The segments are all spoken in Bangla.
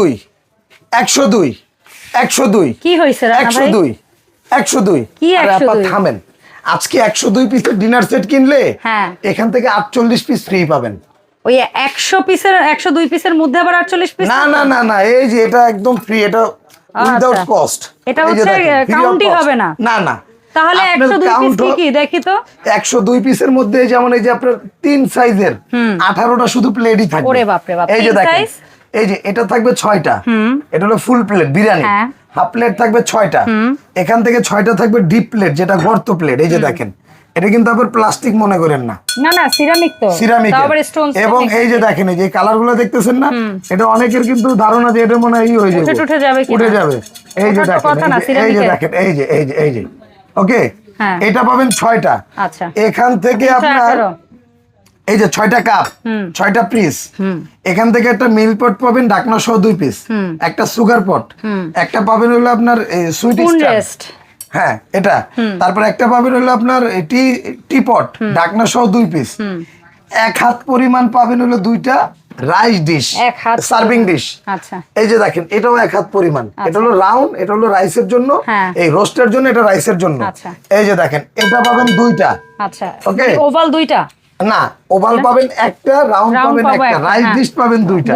দুই একশো দুই একশো দুই কি হয়েছে একশো দুই একশো দুই। 102? থামেন। আজকে একশো দুই পিসের ডিনার সেট কিনলে হ্যাঁ। এখান থেকে আটচল্লিশ পিস ফ্রি পাবেন। ওই একশো পিসের একশো দুই পিসের মধ্যে আবার আটচল্লিশ পিস না না না না এই যে এটা একদম ফ্রি এটা উইদাউট আচ্ছা। কস্ট এটা হচ্ছে, count ই হবে না। না না। তাহলে আপনার একশো দুই পিস কি? দেখি তো। একশো দুই পিসের মধ্যে যেমন এই যে আপনার তিন সাইজের আঠারোটা শুধু প্লেটই থাকবে। ওরে বাপ, এই যে দেখেন? এই যে এটা থাকবে ছয়টা। এটা হলো ফুল প্লেট বিরিয়ানি। হ্যাঁ। হাফ প্লেট থাকবে ছয়টা। এখান থেকে ছয়টা থাকবে ডিপ প্লেট যেটা গর্ত প্লেট এই যে দেখেন। এটা কিন্তু আবার প্লাস্টিক মনে করেন না। না না সিরামিক তো। এবং এই যে দেখেন এই যে কালারগুলো দেখতেছেন না? এটা অনেকের কিন্তু ধারণা যে এটা মনে হয় হয়ে যাবে। উঠে যাবে উঠে যাবে। এই যে দেখেন এই যে- এই যে দেখেন এই যে এই যে এই যে। ওকে হ্যাঁ। এটা পাবেন ছয়টা। আচ্ছা। এখান থেকে আপনার। এই যে ছয়টা কাপ ছয়টা পিস এখান থেকে একটা মিল পট পাবেন ঢাকনা সহ দুই পিস একটা সুগার পট একটা পাবেন হলো আপনার সুইট হ্যাঁ এটা। তারপর একটা পাবেন হলো আপনার টি টি পট ঢাকনা সহ দুই পিস এক হাত পরিমাণ পাবেন হলো দুইটা রাইস ডিশ সার্ভিং ডিশ আচ্ছা। এই যে দেখেন এটাও এক হাত পরিমাণ। এটা হলো রাউন্ড এটা হলো রাইসের জন্য। হ্যাঁ। এই রোস্টের জন্য এটা রাইসের জন্য। আচ্ছা। এই যে দেখেন এটা পাবেন দুইটা। আচ্ছা। Okay. ওভাল দুইটা? না ওভাল পাবেন একটা রাউন্ড পাবেন একটা রাইস হ্যাঁ। ডিশ পাবেন দুইটা।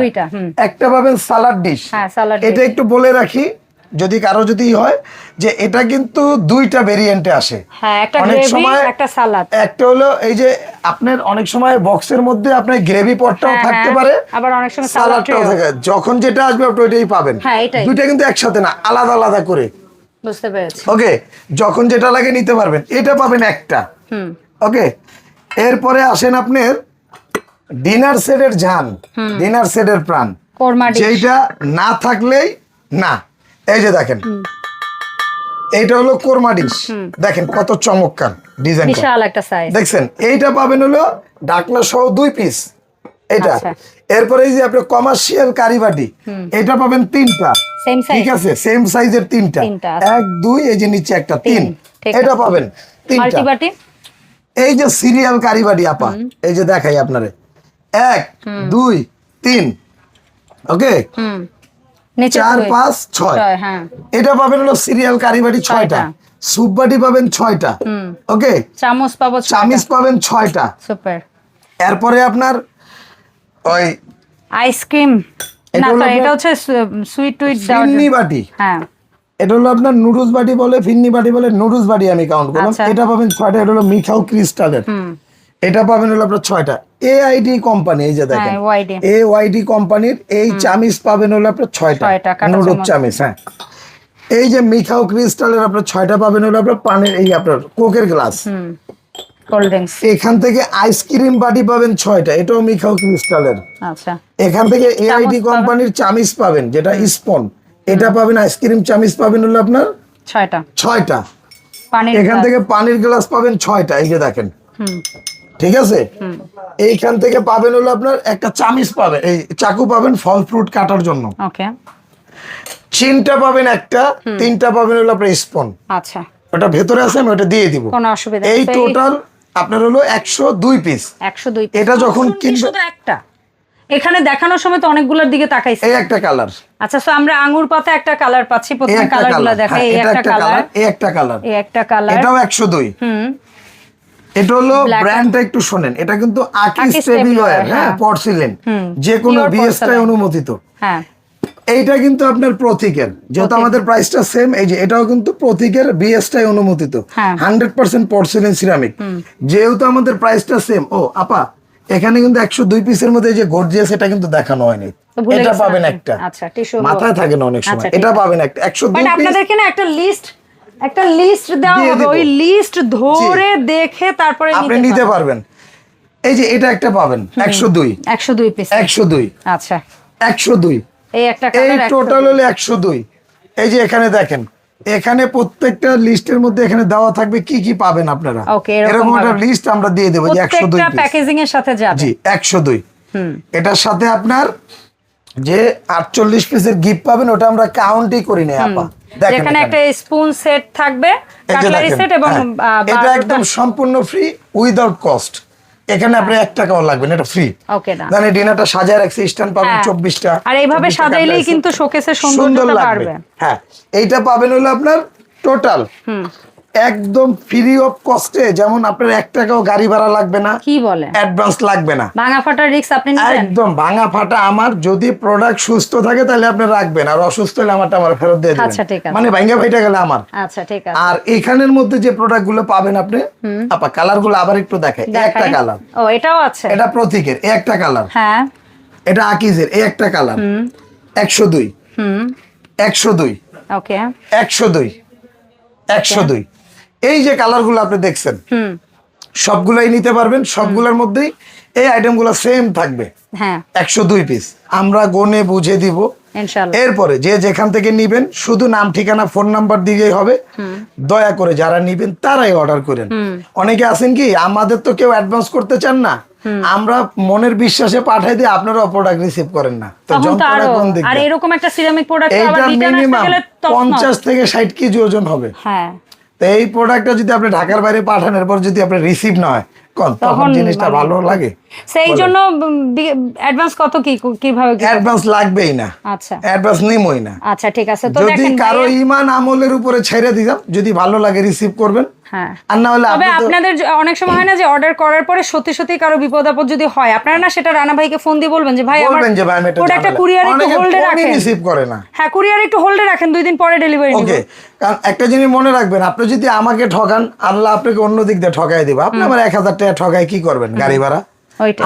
একটা পাবেন সালাড ডিশ। হ্যাঁ, এটা একটু বলে রাখি যদি কারও যদি হয় যে এটা কিন্তু দুইটা ভেরিয়েন্টে আসে। হ্যাঁ অনেক সময় একটা সালাদ। একটা হলো এই যে আপনার অনেক সময় বক্সের মধ্যে আপনার গ্রেভি পটটাও থাকতে। পারে আবার অনেক সময়। থাকে। যখন যেটা আসবে আপনি ওইটাই পাবেন। দুইটা কিন্তু একসাথে না আলাদা আলাদা করে। বুঝতে পেরেছি। ওকে যখন যেটা লাগে নিতে পারবেন। এটা পাবেন একটা। ওকে এরপরে আসেন আপনার ডিনার সেটের ঝান ডিনার সেটের প্রাণ। যেটা না থাকলেই না। এই যে দেখেন এইটা হলো কোরমা ডিশ দেখেন কত চমৎকার ডিজাইন বিশাল একটা সাইজ দেখছেন এইটা পাবেন হলো ডাকনা সহ দুই পিস এটা আচ্ছা। এরপরে এই যে আপনি কমার্শিয়াল কারিবাটি এটা পাবেন তিনটা। ঠিক আছে সেম সাইজের তিনটা। আচ্ছা। এক দুই এই যে নিচে একটা তিন। এটা পাবেন তিনটা। এই যে সিরিয়াল কারিবাটি আপা এই যে দেখাই আপনারে। এক দুই তিন। ওকে? চার পাঁচ ছয়। হ্যাঁ। এটা পাবেন হলো সিরিয়াল কারিবাটি ছয়টা। ছয়টা। স্যুপ বাটি পাবেন ছয়টা। ওকে? চামচ পাবো চামিচ পাবেন ছয়টা। সুপার। এরপরে আপনার ওই আইসক্রিম। এটা না এটা হচ্ছে সুইট টুইট ফিন্নি বাটি। হ্যাঁ। এটা হলো আপনার নুডলস বাটি বলে ফিন্নি বাটি বলে নুডলস বাটি আমি কাউন্ট করলাম। আচ্ছা। এটা পাবেন ছয়টা এটা হলো মিখাও ক্রিস্টালের এটা পাবেন হলো আপনার ছয়টা। এআইডি কোম্পানি এই যে দেখেন। এ ওয়াইডি কোম্পানির এই চামিচ পাবেন হলো আপনার ছয়টা। নুডলস চামচ। হ্যাঁ। এই যে মিখাও ক্রিস্টালের আপনার ছয়টা পাবেন হলো আপনার পানির এই আপনার কোকের গ্লাস। এখান থেকে আইসক্রিম বাটি পাবেন ছয়টা এটাও মিখাও ক্রিস্টালের আচ্ছা। এখান থেকে এআইডি কোম্পানির চামিচ পাবেন যেটা স্পন। এটা পাবেন আইসক্রিম চামিচ পাবেন হলো আপনার ছয়টা। ছয়টা। এখান থেকে পানির গ্লাস পাবেন ছয়টা এই যে দেখেন। ঠিক আছে? এইখান থেকে পাবেন হলো আপনার একটা চামিচ পাবেন এই চাকু পাবেন ফল ফ্রুট কাটার জন্য। চিনটা পাবেন একটা তিনটা পাবেন হলো আপনার স্পন। আচ্ছা। ওটা ভেতরে আছে আমি ওটা দিয়ে দিব। কোনো অসুবিধা এই টোটাল আপনার হলো একশো দুই পিস একশো দুই এটা যখন শুনছি কিনবে- শুধু একটা? এখানে দেখানোর সময় তো অনেকগুলোর দিকে তাকাইছি। এই একটা কালার। আচ্ছা তো আমরা আঙ্গুর পাতা একটা কালার পাচ্ছি প্রথমে একটা কালার। দেখা এই একটা কালার। এই একটা কালার। এই একটা কালার। এটাও একশো দুই। হুম। এটা হলো ব্র্যান্ডটা একটু শোনেন এটা কিন্তু আকি Aki স্টেবি Stabilizer, হ্যাঁ হ্যাঁ। পরসিলেন হুম, যে কোনো বিএসটাই অনুমোদিত। হ্যাঁ। এইটা কিন্তু আপনার প্রতীকের যেহেতু আমাদের প্রাইসটা সেম এই যে এটাও কিন্তু প্রতীকের বিএসটাই অনুমোদিত। হ্যাঁ। হান্ড্রেড পার্সেন্ট পর্সিলেন সিরামিক যেহেতু আমাদের প্রাইসটা সেম ও আপা এখানে কিন্তু একশো দুই পিসের মধ্যে যে গর্জিয়াস এটা কিন্তু দেখানো হয়নি। এটা পাবেন একটা। আচ্ছা, মাথায় থাকে না অনেক সময়। আচ্ছা, এটা পাবেন একটা। একশো দুই আপনাদেরকে না একটা লিস্ট একটা লিস্ট দেওয়া হবে। ওই লিস্ট ধরে দেখে তারপরে আপনি নিতে পারবেন। এই যে এটা একটা পাবেন। একশো দুই। একশো দুই পিস একশো দুই। আচ্ছা। একশো দুই। এই একটা এই টোটাল হলো একশো দুই। এই যে এখানে দেখেন এখানে প্রত্যেকটা লিস্টের মধ্যে এখানে দেওয়া থাকবে কি কি পাবেন আপনারা। এরকম একটা লিস্ট আমরা দিয়ে দেবো যে একশো দুই প্যাকেজিং এর সাথে যাবে। জি একশো দুই। এটার সাথে আপনার যে আটচল্লিশ পিসের গিফট পাবেন ওটা আমরা কাউন্টই করি না আপা। এখানে। একটা স্পুন সেট থাকবে কাটলারি সেট এবং হ্যাঁ, এটা একদম সম্পূর্ণ ফ্রি উইদাউট কস্ট এখানে আপনি এক টাকাও লাগবে না এটা ফ্রি ওকে না মানে ডিনারটা সাজায় রাখছে স্ট্যান্ড পাবেন হ্যাঁ। চব্বিশটা। আর এইভাবে সাজাইলেই কিন্তু শোকেসের সুন্দর লাগবে। হ্যাঁ এইটা পাবেন হলো আপনার টোটাল হুম। একদম ফ্রি অফ কস্টে যেমন আপনার এক টাকাও গাড়ি ভাড়া লাগবে না কি বলে? অ্যাডভান্স লাগবে না। ভাঙা ফাটার রিস্ক আপনি একদম ভাঙা ফাটা আমার যদি প্রোডাক্ট সুস্থ থাকে তাহলে আপনি রাখবেন আর অসুস্থ হলে আমারটা আমার ফেরত দিয়ে আচ্ছা, ঠিক আছে। মানে ভাঙ্গা ফাইটা গেলে আমার। আচ্ছা ঠিক আছে। আর এখানের মধ্যে যে প্রোডাক্টগুলো পাবেন আপনি আপা কালারগুলো আবার একটু দেখে এই একটা কালার ও এটাও আছে? এটা প্রতীকের একটা কালার হ্যাঁ। এটা আকিজের এই একটা কালার একশো দুই। হুম। একশো দুই। ওকে। একশো দুই। একশো দুই। এই যে কালারগুলো আপনি দেখছেন সবগুলাই নিতে পারবেন সবগুলোর মধ্যেই এই আইটেমগুলো সেম থাকবে। হ্যাঁ। একশো দুই পিস আমরা গনে বুঝে দিব। এরপরে যে যেখান থেকে নিবেন শুধু নাম ঠিকানা ফোন নাম্বার দিলেই হবে। দয়া করে যারা নিবেন তারাই অর্ডার করেন। অনেকে আছেন কি আমাদের তো কেউ অ্যাডভান্স করতে চান না। আমরা মনের বিশ্বাসে পাঠাই দিয়ে আপনারা প্রোডাক্ট রিসিভ করেন না। তো যন্ত্রণা কোন দিক আর এরকম একটা সিরামিক প্রোডাক্ট আবার এইটা রিটার্ন আসতে মিনিমাম গেলে তখন পঞ্চাশ থেকে ষাট কেজি ওজন হবে। হ্যাঁ। তো এই প্রোডাক্টটা যদি আপনি ঢাকার বাইরে পাঠানোর পর যদি আপনি রিসিভ না হয় তখন জিনিসটা ভালো। লাগে। সেই জন্য অ্যাডভান্স কত কি কীভাবে অ্যাডভান্স লাগবেই না। আচ্ছা। অ্যাডভান্স নিমই না। আচ্ছা ঠিক আছে। তো যদি কারও আমলের উপরে ছেড়ে দিলাম যদি ভালো লাগে রিসিভ করবেন। হ্যাঁ। আর না হলে তবে আপনি আপনাদের অনেক সময় হয় না যে অর্ডার করার পরে সত্যি সত্যি কারও বিপদ আপদ যদি হয় আপনারা না সেটা রানা ভাইকে ফোন দিয়ে বলবেন যে ভাই আমার বলবেন যে ভাই আমি এটা প্রোডাক্টটা কুরিয়ার একটু হোল্ডে রাখেন। রিসিভ করে না। হ্যাঁ কুরিয়ার একটু হোল্ডে রাখেন দুই দিন পরে ডেলিভারি নিব। ওকে কারণ একটা জিনিস মনে রাখবেন আপনি যদি আমাকে ঠকান আল্লাহ আপনাকে অন্য দিক দিয়ে ঠকাই দিবে। আপনি আমার এক হাজার টাকা ঠকাই কি করবেন গাড়ি ভাড়া?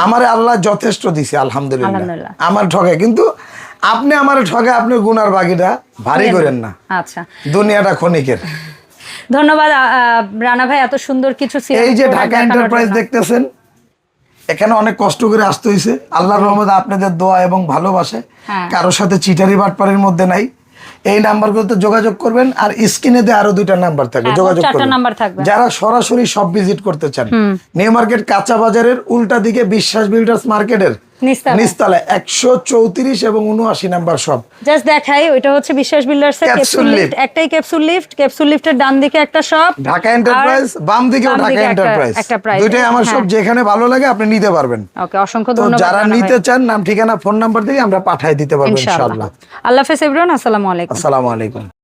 আমার আল্লাহ যথেষ্ট দিছে আলহামদুলিল্লাহ। আমার ঠকে কিন্তু আপনি আমার ঠকে আপনি গুনার বাকিটা ভারী করেন না। আচ্ছা। দুনিয়াটা ক্ষণিকের। ধন্যবাদ রানা ভাই এত সুন্দর কিছু এই যে ঢাকা এন্টারপ্রাইজ দেখতেছেন এখানে অনেক কষ্ট করে আসতে হয়েছে আল্লাহর রহমতে আপনাদের দোয়া এবং ভালোবাসে হ্যাঁ। কারোর সাথে চিটারি বাটপারের মধ্যে নাই। এই নাম্বারগুলোতে যোগাযোগ করবেন আর স্ক্রিনে দিয়ে আরও দুইটা নাম্বার থাকবে হ্যাঁ, যোগাযোগ করবেন। যারা সরাসরি সব ভিজিট করতে চান নিউ মার্কেট কাঁচা বাজারের উল্টা দিকে বিশ্বাস বিল্ডার্স মার্কেটের নিস্তালা। একশো চৌত্রিশ এবং উনআশি নাম্বার সব। জাস্ট দেখাই ওইটা হচ্ছে বিশ্বাস বিল্ডার্স এর ক্যাপসুল লিফট। একটাই ক্যাপসুল লিফট ক্যাপসুল লিফটের ডান দিকে একটা শপ ঢাকা এন্টারপ্রাইজ বাম দিকেও ঢাকা দিকে একটা- এন্টারপ্রাইজ দুইটাই আমার সব হ্যাঁ। যেখানে ভালো লাগে আপনি নিতে পারবেন। ওকে অসংখ্য ধন্যবাদ যারা নিতে চান নাম ঠিকানা ফোন নাম্বার দিয়ে আমরা পাঠাই দিতে পারব ইনশাআল্লাহ। আল্লাহ হাফেজ এভরিওয়ান আসসালামু আলাইকুম। আসসালামু আলাইকুম।